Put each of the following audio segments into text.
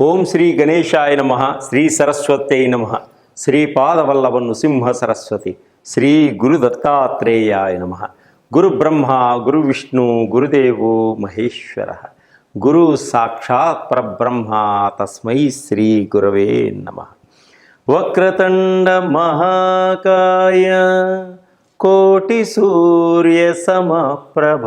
ఓం శ్రీ గణేశాయ నమ శ్రీ సరస్వత్యై నమ శ్రీపాదవల్లభ నృసింహ సరస్వతి శ్రీ గురు దత్తాత్రేయాయ నమ. గురు బ్రహ్మ గురు విష్ణు గురుదేవో మహేశ్వర. గురు సాక్షాత్ పరబ్రహ్మ తస్మై శ్రీ గురవే నమ. వక్రతండ మహాకాయ కోటి సూర్య సమప్రభ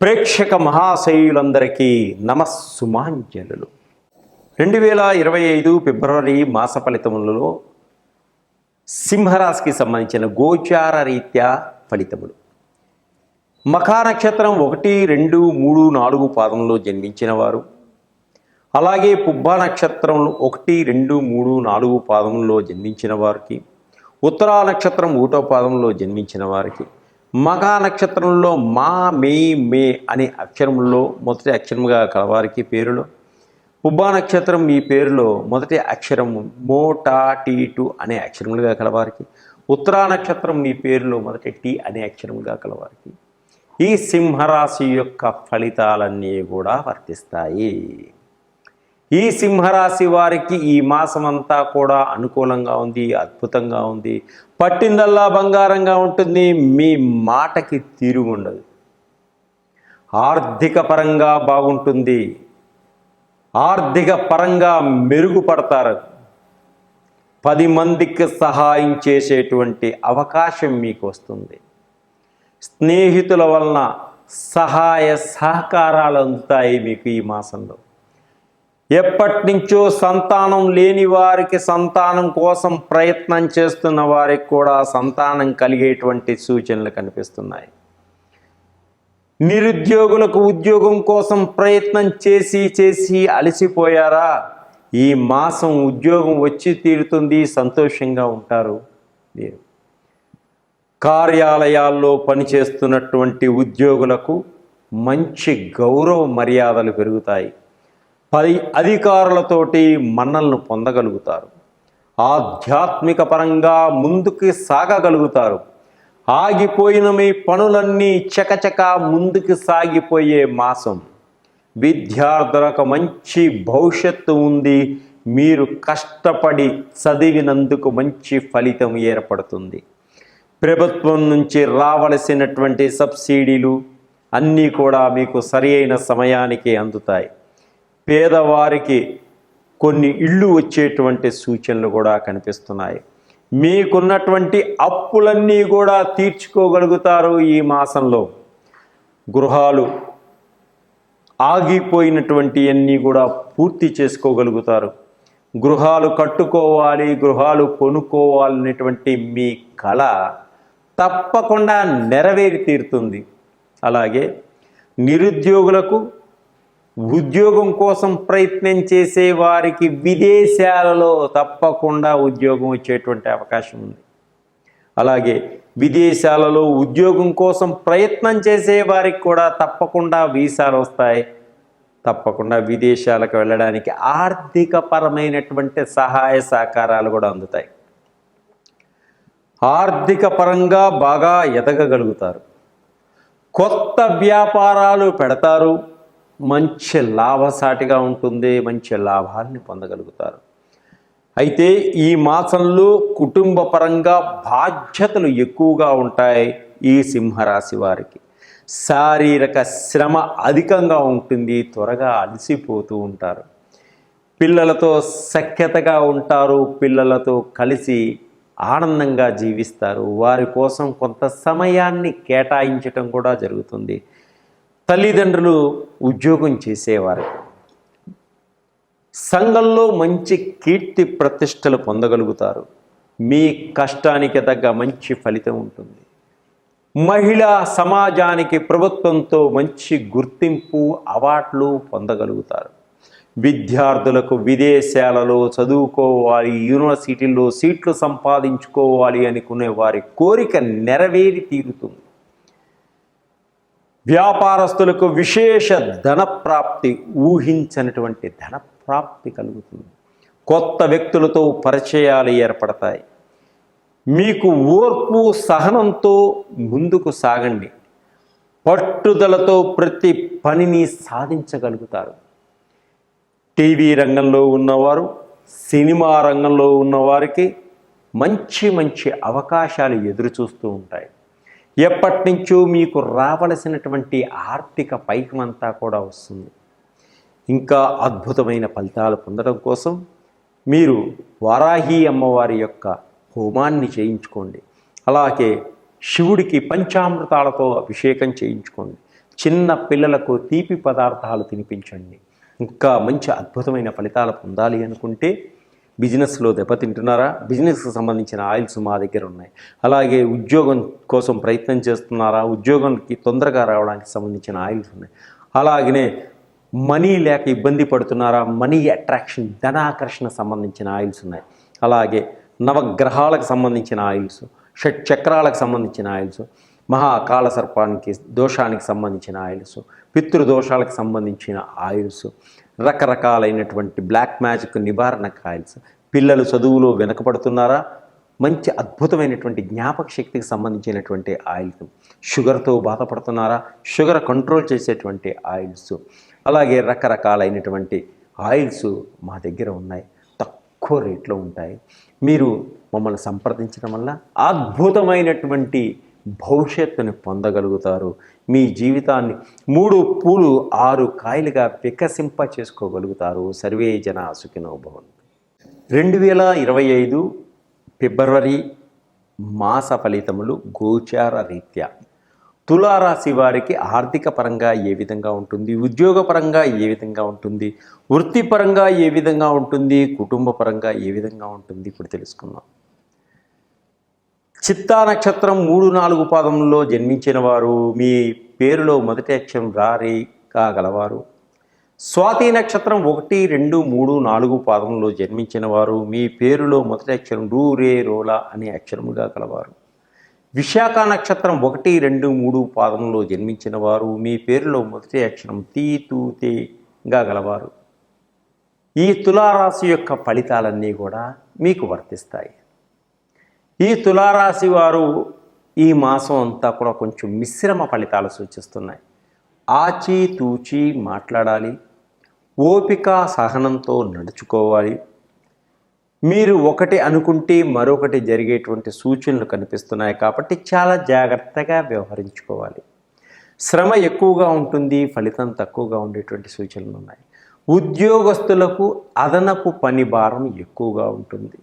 ప్రేక్షక మహాశయులందరికీ నమస్సుమాంజలు రెండు వేల ఇరవై ఐదు ఫిబ్రవరి మాస ఫలితములలో సింహరాశికి సంబంధించిన గోచార రీత్యా ఫలితములు. మఖా నక్షత్రం ఒకటి రెండు మూడు నాలుగు పాదంలో జన్మించిన వారు అలాగే పుబ్బా నక్షత్రం ఒకటి రెండు మూడు నాలుగు పాదంలో జన్మించిన వారికి ఉత్తరా నక్షత్రం ఒకటో పాదంలో జన్మించిన వారికి మగా నక్షత్రంలో మా మే మే అనే అక్షరంలో మొదటి అక్షరముగా కలవారికి పేరులో పుబ్బా నక్షత్రం ఈ పేరులో మొదటి అక్షరం మో టా టీ టు అనే అక్షరములుగా కలవారికి ఉత్తరా నక్షత్రం ఈ పేరులో మొదటి టీ అనే అక్షరముగా కలవారికి ఈ సింహరాశి యొక్క ఫలితాలన్నీ కూడా వర్తిస్తాయి. ఈ సింహరాశి వారికి ఈ మాసమంతా కూడా అనుకూలంగా ఉంది అద్భుతంగా ఉంది. పట్టిందల్లా బంగారంగా ఉంటుంది మీ మాటకి తిరుగు ఉండదు ఆర్థిక పరంగా బాగుంటుంది ఆర్థిక పరంగా మెరుగుపడతారు. పది మందికి సహాయం చేసేటువంటి అవకాశం మీకు వస్తుంది స్నేహితుల వలన సహాయ సహకారాలు అందుతాయి మీకు ఈ మాసంలో. ఎప్పటి నుంచో సంతానం లేని వారికి సంతానం కోసం ప్రయత్నం చేస్తున్న వారికి కూడా సంతానం కలిగేటువంటి సూచనలు కనిపిస్తున్నాయి. నిరుద్యోగులకు ఉద్యోగం కోసం ప్రయత్నం చేసి చేసి అలసిపోయారా? ఈ మాసం ఉద్యోగం వచ్చి తీరుతుంది సంతోషంగా ఉంటారు మీరు. కార్యాలయాల్లో పనిచేస్తున్నటువంటి ఉద్యోగులకు మంచి గౌరవ మర్యాదలు పెరుగుతాయి. పది అధికారులతోటి మన్నలను పొందగలుగుతారు. ఆధ్యాత్మిక పరంగా ముందుకు సాగగలుగుతారు. ఆగిపోయిన మీ పనులన్నీ చకచక ముందుకు సాగిపోయే మాసం. విద్యార్థులకు మంచి భవిష్యత్తు ఉంది. మీరు కష్టపడి చదివినందుకు మంచి ఫలితం ఏర్పడుతుంది. ప్రభుత్వం నుంచి రావలసినటువంటి సబ్సిడీలు అన్నీ కూడా మీకు సరి అయిన సమయానికి అందుతాయి. పేదవారికి కొన్ని ఇళ్ళు వచ్చేటువంటి సూచనలు కూడా కనిపిస్తున్నాయి. మీకున్నటువంటి అప్పులన్నీ కూడా తీర్చుకోగలుగుతారు ఈ మాసంలో. గృహాలు ఆగిపోయినటువంటి అన్నీ కూడా పూర్తి చేసుకోగలుగుతారు. గృహాలు కట్టుకోవాలి గృహాలు కొనుక్కోవాలనేటువంటి మీ కళ తప్పకుండా నెరవేరి తీరుతుంది. అలాగే నిరుద్యోగులకు ఉద్యోగం కోసం ప్రయత్నం చేసే వారికి విదేశాలలో తప్పకుండా ఉద్యోగం వచ్చేటువంటి అవకాశం ఉంది. అలాగే విదేశాలలో ఉద్యోగం కోసం ప్రయత్నం చేసే వారికి కూడా తప్పకుండా వీసాలు వస్తాయి. తప్పకుండా విదేశాలకు వెళ్ళడానికి ఆర్థికపరమైనటువంటి సహాయ సహకారాలు కూడా అందుతాయి. ఆర్థిక పరంగా బాగా ఎదగగలుగుతారు. కొత్త వ్యాపారాలు పెడతారు. మంచి లాభసాటిగా ఉంటుంది మంచి లాభాన్ని పొందగలుగుతారు. అయితే ఈ మాసంలో కుటుంబ పరంగా బాధ్యతలు ఎక్కువగా ఉంటాయి ఈ సింహరాశి వారికి. శారీరక శ్రమ అధికంగా ఉంటుంది త్వరగా అలసిపోతూ ఉంటారు. పిల్లలతో సఖ్యతగా ఉంటారు పిల్లలతో కలిసి ఆనందంగా జీవిస్తారు. వారి కోసం కొంత సమయాన్ని కేటాయించటం కూడా జరుగుతుంది. తల్లిదండ్రులు ఉద్యోగం చేసేవారు. సంఘంలో మంచి కీర్తి ప్రతిష్టలు పొందగలుగుతారు. మీ కష్టానికి తగ్గ మంచి ఫలితం ఉంటుంది. మహిళా సమాజానికి ప్రభుత్వంతో మంచి గుర్తింపు అవార్డులు పొందగలుగుతారు. విద్యార్థులకు విదేశాలలో చదువుకోవాలి యూనివర్సిటీల్లో సీట్లు సంపాదించుకోవాలి అనుకునే వారి కోరిక నెరవేరి తీరుతుంది. వ్యాపారస్తులకు విశేష ధన ప్రాప్తి ఊహించనటువంటి ధన ప్రాప్తి కలుగుతుంది. కొత్త వ్యక్తులతో పరిచయాలు ఏర్పడతాయి. మీకు ఓర్పు సహనంతో ముందుకు సాగండి. పట్టుదలతో ప్రతి పనిని సాధించగలుగుతారు. టీవీ రంగంలో ఉన్నవారు సినిమా రంగంలో ఉన్నవారికి మంచి మంచి అవకాశాలు ఎదురు చూస్తూ ఉంటాయి. ఎప్పటి నుంచో మీకు రావలసినటువంటి ఆర్థిక పైకమంతా కూడా వస్తుంది. ఇంకా అద్భుతమైన ఫలితాలు పొందడం కోసం మీరు వారాహి అమ్మవారి యొక్క హోమాన్ని చేయించుకోండి. అలాగే శివుడికి పంచామృతాలతో అభిషేకం చేయించుకోండి. చిన్న పిల్లలకు తీపి పదార్థాలు తినిపించండి. ఇంకా మంచి అద్భుతమైన ఫలితాలు పొందాలి అనుకుంటే బిజినెస్లో దెబ్బతింటున్నారా? బిజినెస్కి సంబంధించిన ఆయిల్స్ మా దగ్గర ఉన్నాయి. అలాగే ఉద్యోగం కోసం ప్రయత్నం చేస్తున్నారా? ఉద్యోగానికి తొందరగా రావడానికి సంబంధించిన ఆయిల్స్ ఉన్నాయి. అలాగనే మనీ లేక ఇబ్బంది పడుతున్నారా? మనీ అట్రాక్షన్ ధనాకర్షణ సంబంధించిన ఆయిల్స్ ఉన్నాయి. అలాగే నవగ్రహాలకు సంబంధించిన ఆయిల్స్ షట్ చక్రాలకు సంబంధించిన ఆయిల్స్ మహాకాల సర్పానికి దోషానికి సంబంధించిన ఆయిల్స్ పితృదోషాలకు సంబంధించిన ఆయిల్స్ రకరకాలైనటువంటి బ్లాక్ మ్యాజిక్ నివారణ ఆయిల్స్ పిల్లలు చదువులో వెనకబడుతున్నారా? మంచి అద్భుతమైనటువంటి జ్ఞాపక శక్తికి సంబంధించినటువంటి ఆయిల్స్. షుగర్తో బాధపడుతున్నారా? షుగర్ కంట్రోల్ చేసేటువంటి ఆయిల్స్. అలాగే రకరకాలైనటువంటి ఆయిల్స్ మా దగ్గర ఉన్నాయి. తక్కువ రేట్లో ఉంటాయి. మీరు మమ్మల్ని సంప్రదించడం వల్ల అద్భుతమైనటువంటి భవిష్యత్తుని పొందగలుగుతారు. మీ జీవితాన్ని మూడు పూలు ఆరు కాయలుగా వికసింప చేసుకోగలుగుతారు. సర్వే జన సుఖినో రెండు వేల ఇరవై ఐదు ఫిబ్రవరి మాస ఫలితములు గోచార రీత్యా. తులారాశి వారికి ఆర్థిక పరంగా ఏ విధంగా ఉంటుంది? ఉద్యోగపరంగా ఏ విధంగా ఉంటుంది? వృత్తిపరంగా ఏ విధంగా ఉంటుంది? కుటుంబపరంగా ఏ విధంగా ఉంటుంది? ఇప్పుడు తెలుసుకుందాం. చిత్తా నక్షత్రం మూడు నాలుగు పాదంలో జన్మించిన వారు మీ పేరులో మొదటి అక్షరం రారి కాగలవారు స్వాతి నక్షత్రం ఒకటి రెండు మూడు నాలుగు పాదంలో జన్మించిన వారు మీ పేరులో మొదటి అక్షరం రూ రే రోలా అనే అక్షరముగా గలవారు. విశాఖ నక్షత్రం ఒకటి రెండు మూడు పాదంలో జన్మించిన వారు మీ పేరులో మొదటి అక్షరం తీ తూ తేగా గలవారు. ఈ తులారాశి యొక్క ఫలితాలన్నీ కూడా మీకు వర్తిస్తాయి. ఈ తులారాశి వారు ఈ మాసం అంతా కూడా కొంచెం మిశ్రమ ఫలితాలు సూచిస్తున్నాయి. ఆచితూచి మాట్లాడాలి. ఓపిక సహనంతో నడుచుకోవాలి. మీరు ఒకటి అనుకుంటే మరొకటి జరిగేటువంటి సూచనలు కనిపిస్తున్నాయి కాబట్టి చాలా జాగ్రత్తగా వ్యవహరించుకోవాలి. శ్రమ ఎక్కువగా ఉంటుంది ఫలితం తక్కువగా ఉండేటువంటి సూచనలు ఉన్నాయి. ఉద్యోగస్తులకు అదనపు పని భారం ఎక్కువగా ఉంటుంది.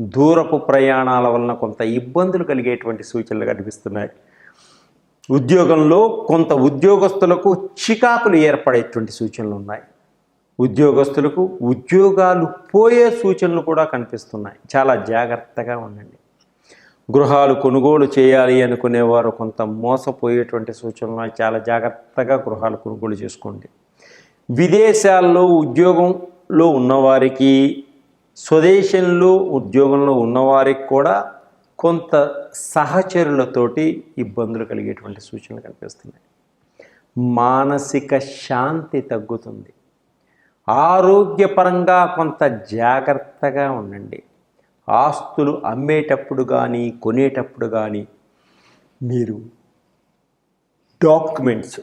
దూరపు ప్రయాణాల వలన కొంత ఇబ్బందులు కలిగేటువంటి సూచనలు కనిపిస్తున్నాయి. ఉద్యోగంలో కొంత ఉద్యోగస్తులకు చికాకులు ఏర్పడేటువంటి సూచనలు ఉన్నాయి. ఉద్యోగస్తులకు ఉద్యోగాలు పోయే సూచనలు కూడా కనిపిస్తున్నాయి. చాలా జాగ్రత్తగా ఉండండి. గృహాలు కొనుగోలు చేయాలి అనుకునేవారు కొంత మోసపోయేటువంటి సూచనలు చాలా జాగ్రత్తగా గృహాలు కొనుగోలు చేసుకోండి. విదేశాల్లో ఉద్యోగంలో ఉన్నవారికి స్వదేశంలో ఉద్యోగంలో ఉన్నవారికి కూడా కొంత సహచరులతోటి ఇబ్బందులు కలిగేటువంటి సూచనలు కనిపిస్తున్నాయి. మానసిక శాంతి తగ్గుతుంది. ఆరోగ్యపరంగా కొంత జాగ్రత్తగా ఉండండి. ఆస్తులు అమ్మేటప్పుడు కానీ కొనేటప్పుడు కానీ మీరు డాక్యుమెంట్స్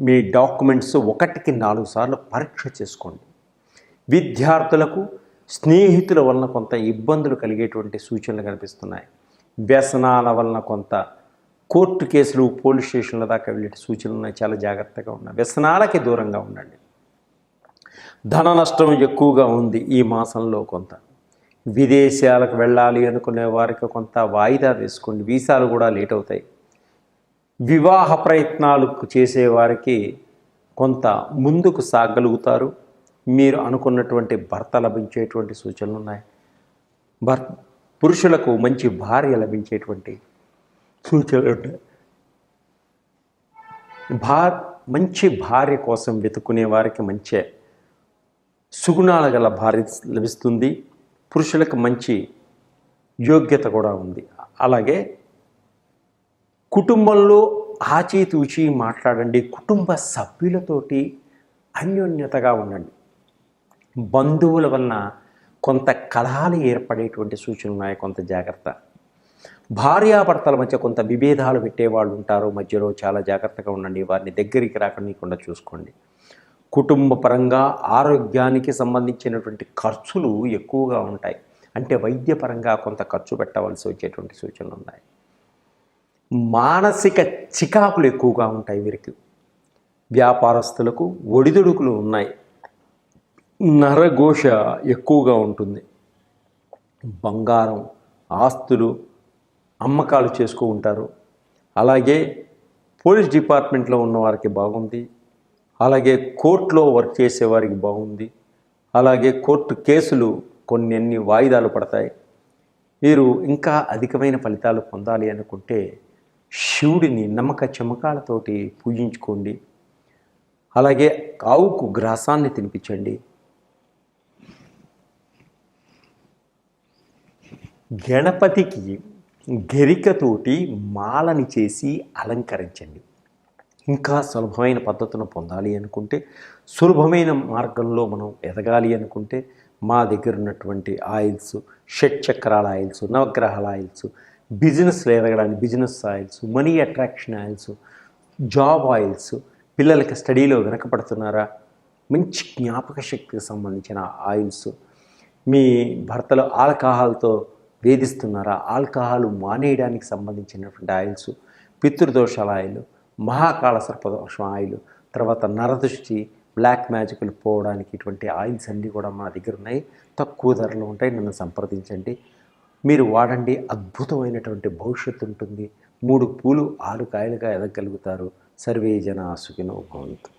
మీ డాక్యుమెంట్స్ ఒకటికి నాలుగు సార్లు పరీక్ష చేసుకోండి. విద్యార్థులకు స్నేహితుల వలన కొంత ఇబ్బందులు కలిగేటువంటి సూచనలు కనిపిస్తున్నాయి. వ్యసనాల వలన కొంత కోర్టు కేసులు పోలీస్ స్టేషన్ల దాకా వెళ్ళే సూచనలు ఉన్నాయి. చాలా జాగ్రత్తగా ఉన్నాయి వ్యసనాలకి దూరంగా ఉండండి. ధన నష్టం ఎక్కువగా ఉంది ఈ మాసంలో కొంత. విదేశాలకు వెళ్ళాలి అనుకునే వారికి కొంత వాయిదా వేసుకోండి. వీసాలు కూడా లేట్ అవుతాయి. వివాహ ప్రయత్నాలు చేసేవారికి కొంత ముందుకు సాగలుగుతారు. మీరు అనుకున్నటువంటి భర్త లభించేటువంటి సూచనలు ఉన్నాయి. భర్ పురుషులకు మంచి భార్య లభించేటువంటి సూచనలు భా మంచి భార్య కోసం వెతుకునే వారికి మంచి సుగుణాల గల భార్య లభిస్తుంది. పురుషులకు మంచి యోగ్యత కూడా ఉంది. అలాగే కుటుంబంలో ఆచితూచి మాట్లాడండి. కుటుంబ సభ్యులతోటి అన్యోన్యతగా ఉండండి. బంధువుల వలన కొంత కలహాలు ఏర్పడేటువంటి సూచనలు ఉన్నాయి కొంత జాగ్రత్త. భార్యాభర్తల మధ్య కొంత విభేదాలు పెట్టేవాళ్ళు ఉంటారు మధ్యలో చాలా జాగ్రత్తగా ఉండండి వారిని దగ్గరికి రాకుండా చూసుకోండి. కుటుంబ పరంగా ఆరోగ్యానికి సంబంధించినటువంటి ఖర్చులు ఎక్కువగా ఉంటాయి. అంటే వైద్యపరంగా కొంత ఖర్చు పెట్టవలసి వచ్చేటువంటి సూచనలు ఉన్నాయి. మానసిక చికాకులు ఎక్కువగా ఉంటాయి వీరికి. వ్యాపారస్తులకు ఒడిదుడుకులు ఉన్నాయి. నరఘోష ఎక్కువగా ఉంటుంది. బంగారం ఆస్తులు అమ్మకాలు చేసుకో ఉంటారు. అలాగే పోలీస్ డిపార్ట్మెంట్లో ఉన్నవారికి బాగుంది. అలాగే కోర్టులో వర్క్ చేసేవారికి బాగుంది. అలాగే కోర్టు కేసులు కొన్ని అన్ని వాయిదాలు పడతాయి. మీరు ఇంకా అధికమైన ఫలితాలు పొందాలి అనుకుంటే శివుడిని నమ్మక చమకాలతోటి పూజించుకోండి. అలాగే ఆవుకు గ్రాసాన్ని తినిపించండి. గణపతికి గరికతోటి మాలని చేసి అలంకరించండి. ఇంకా సులభమైన పద్ధతులను పొందాలి అనుకుంటే సులభమైన మార్గంలో మనం ఎదగాలి అనుకుంటే మా దగ్గర ఉన్నటువంటి ఆయిల్స్ షట్ చక్రాల ఆయిల్స్ నవగ్రహాల ఆయిల్స్ బిజినెస్లో ఎదగడానికి business oils money attraction oils job oils పిల్లలకి స్టడీలో వెనకపడుతున్నారా మంచి జ్ఞాపక శక్తికి సంబంధించిన ఆయిల్స్. మీ భర్తలు ఆల్కహాల్తో వేధిస్తున్నారా? ఆల్కహాల్ మానేయడానికి సంబంధించినటువంటి ఆయిల్స్ పితృదోషాల ఆయిల్ మహాకాళ సర్పదోషం ఆయిల్ తర్వాత నరదృష్టి బ్లాక్ మ్యాజిక్లు పోవడానికి ఇటువంటి ఆయిల్స్ అన్నీ కూడా మా దగ్గర ఉన్నాయి. తక్కువ ధరలో ఉంటాయి. నన్ను సంప్రదించండి. మీరు వాడండి. అద్భుతమైనటువంటి భవిష్యత్తు ఉంటుంది. మూడు పూలు ఆరు కాయలుగా ఎదగలుగుతారు సర్వే జన సుఖినో భవంతు.